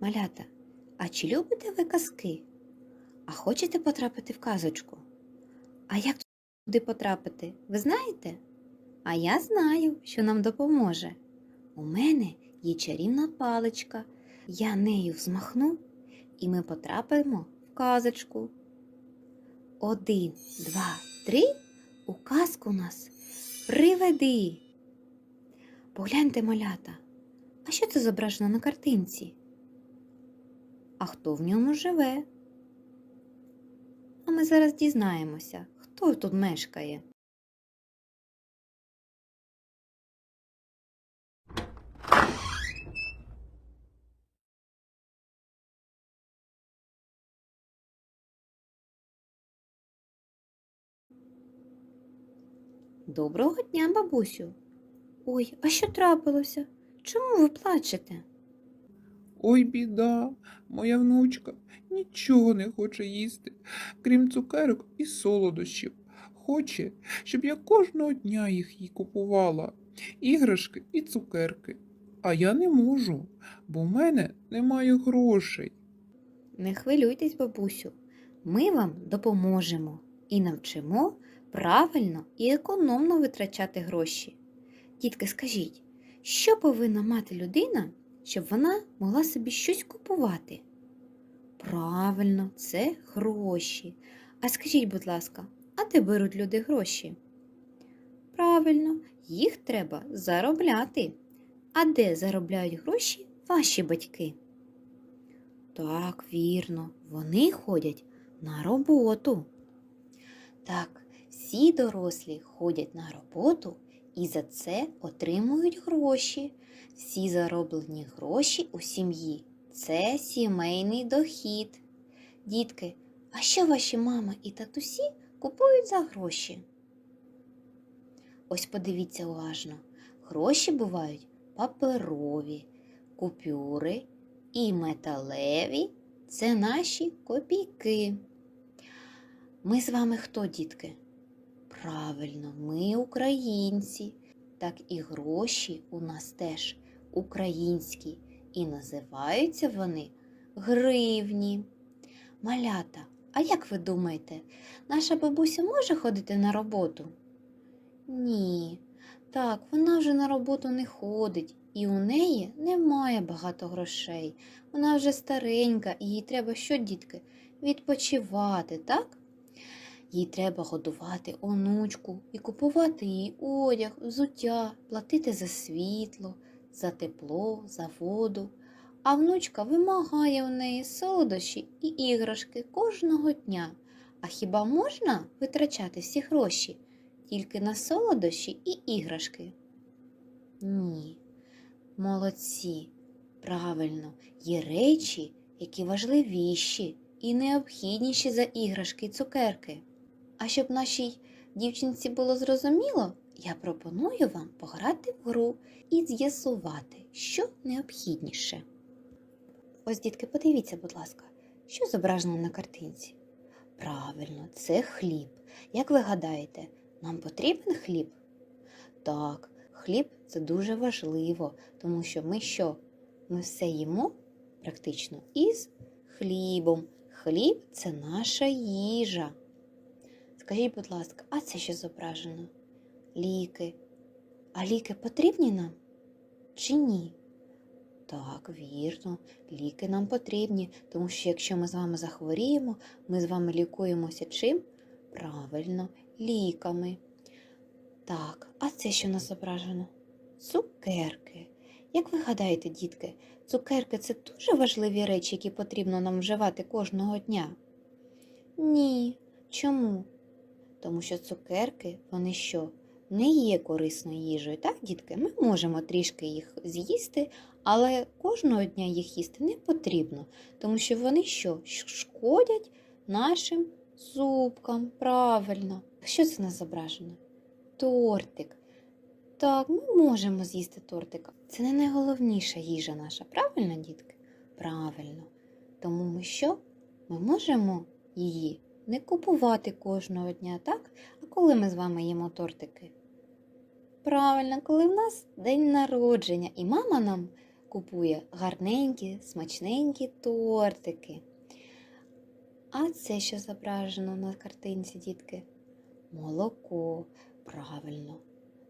Малята, а чи любите ви казки? А хочете потрапити в казочку? А як туди потрапити, ви знаєте? А я знаю, що нам допоможе. У мене є чарівна паличка. Я нею взмахну, і ми потрапимо в казочку. Один, два, три. У казку нас приведи. Погляньте, малята, а що це зображено на картинці? А хто в ньому живе? А ми зараз дізнаємося, хто тут мешкає. Доброго дня, бабусю. Ой, а що трапилося? Чому ви плачете? Ой, біда, моя внучка нічого не хоче їсти, крім цукерок і солодощів. Хоче, щоб я кожного дня їх їй купувала, іграшки і цукерки. А я не можу, бо в мене немає грошей. Не хвилюйтесь, бабусю. Ми вам допоможемо і навчимо правильно і економно витрачати гроші. Дітки, скажіть, що повинна мати людина, щоб вона могла собі щось купувати? Правильно, це гроші. А скажіть, будь ласка, а де беруть люди гроші? Правильно, їх треба заробляти. А де заробляють гроші ваші батьки? Так, вірно, вони ходять на роботу. Так, всі дорослі ходять на роботу і за це отримують гроші. Всі зароблені гроші у сім'ї це сімейний дохід. Дітки, а що ваші мама і татусі купують за гроші? Ось подивіться уважно. Гроші бувають паперові, купюри і металеві це наші копійки. Ми з вами хто, дітки? Правильно, ми українці. Так і гроші у нас теж українські, і називаються вони гривні. Малята, а як ви думаєте, наша бабуся може ходити на роботу? Ні. Так, вона вже на роботу не ходить, і у неї немає багато грошей. Вона вже старенька, і їй треба що, дітки? Відпочивати, так? Їй треба годувати онучку і купувати їй одяг, взуття, платити за світло, за тепло, за воду. А внучка вимагає у неї солодощі і іграшки кожного дня. А хіба можна витрачати всі гроші тільки на солодощі і іграшки? Ні. Молодці. Правильно, є речі, які важливіші і необхідніші за іграшки і цукерки. А щоб нашій дівчинці було зрозуміло, я пропоную вам пограти в гру і з'ясувати, що необхідніше. Ось, дітки, подивіться, будь ласка, що зображено на картинці? Правильно, це хліб. Як ви гадаєте, нам потрібен хліб? Так, хліб це дуже важливо, тому що ми що? Ми все їмо практично із хлібом. Хліб це наша їжа. Скажіть, будь ласка, а це що зображено? Ліки. А ліки потрібні нам чи ні? Так, вірно, ліки нам потрібні, тому що якщо ми з вами захворіємо, ми з вами лікуємося чим? Правильно, ліками. Так, а це що нас зображено? Цукерки. Як ви гадаєте, дітки, цукерки це дуже важливі речі, які потрібно нам вживати кожного дня? Ні. Чому? Тому що цукерки, вони що? Не є корисною їжею, так, дітки? Ми можемо трішки їх з'їсти, але кожного дня їх їсти не потрібно, тому що вони що? Шкодять нашим зубкам. Правильно. Що це нас зображено? Тортик. Так, ми можемо з'їсти тортик. Це не найголовніша їжа наша, правильно, дітки? Правильно. Тому ми що? Ми можемо її не купувати кожного дня, так? А коли ми з вами їмо тортики? Правильно, коли в нас день народження, і мама нам купує гарненькі, смачненькі тортики. А це що зображено на картинці, дітки? Молоко. Правильно.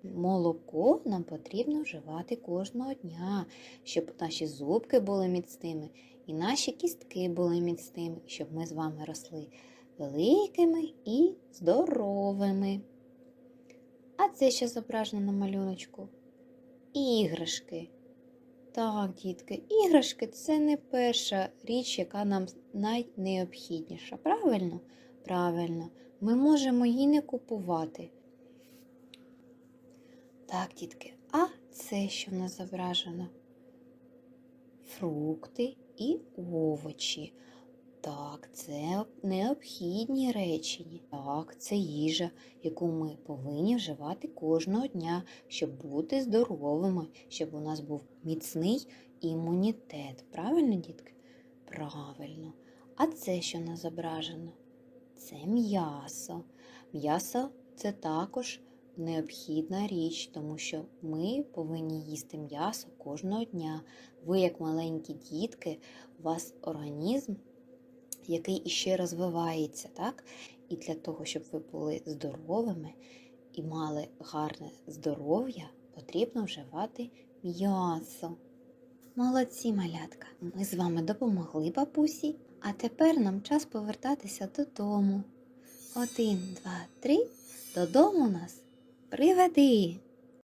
Молоко нам потрібно вживати кожного дня, щоб наші зубки були міцними і наші кістки були міцними, щоб ми з вами росли великими і здоровими. А це що зображено на малюночку? Іграшки. Так, дітки, іграшки це не перша річ, яка нам найнеобхідніша. Правильно? Правильно. Ми можемо її не купувати. Так, дітки, а це що в нас зображено? Фрукти і овочі. Так, це необхідні речі. Так, це їжа, яку ми повинні вживати кожного дня, щоб бути здоровими, щоб у нас був міцний імунітет. Правильно, дітки? Правильно. А це що нас зображено? Це м'ясо. М'ясо це також необхідна річ, тому що ми повинні їсти м'ясо кожного дня. Ви, як маленькі дітки, у вас організм, який іще розвивається, так? І для того, щоб ви були здоровими і мали гарне здоров'я, потрібно вживати м'ясо. Молодці, малятка! Ми з вами допомогли бабусі, а тепер нам час повертатися додому. Один, два, три. Додому нас приведи.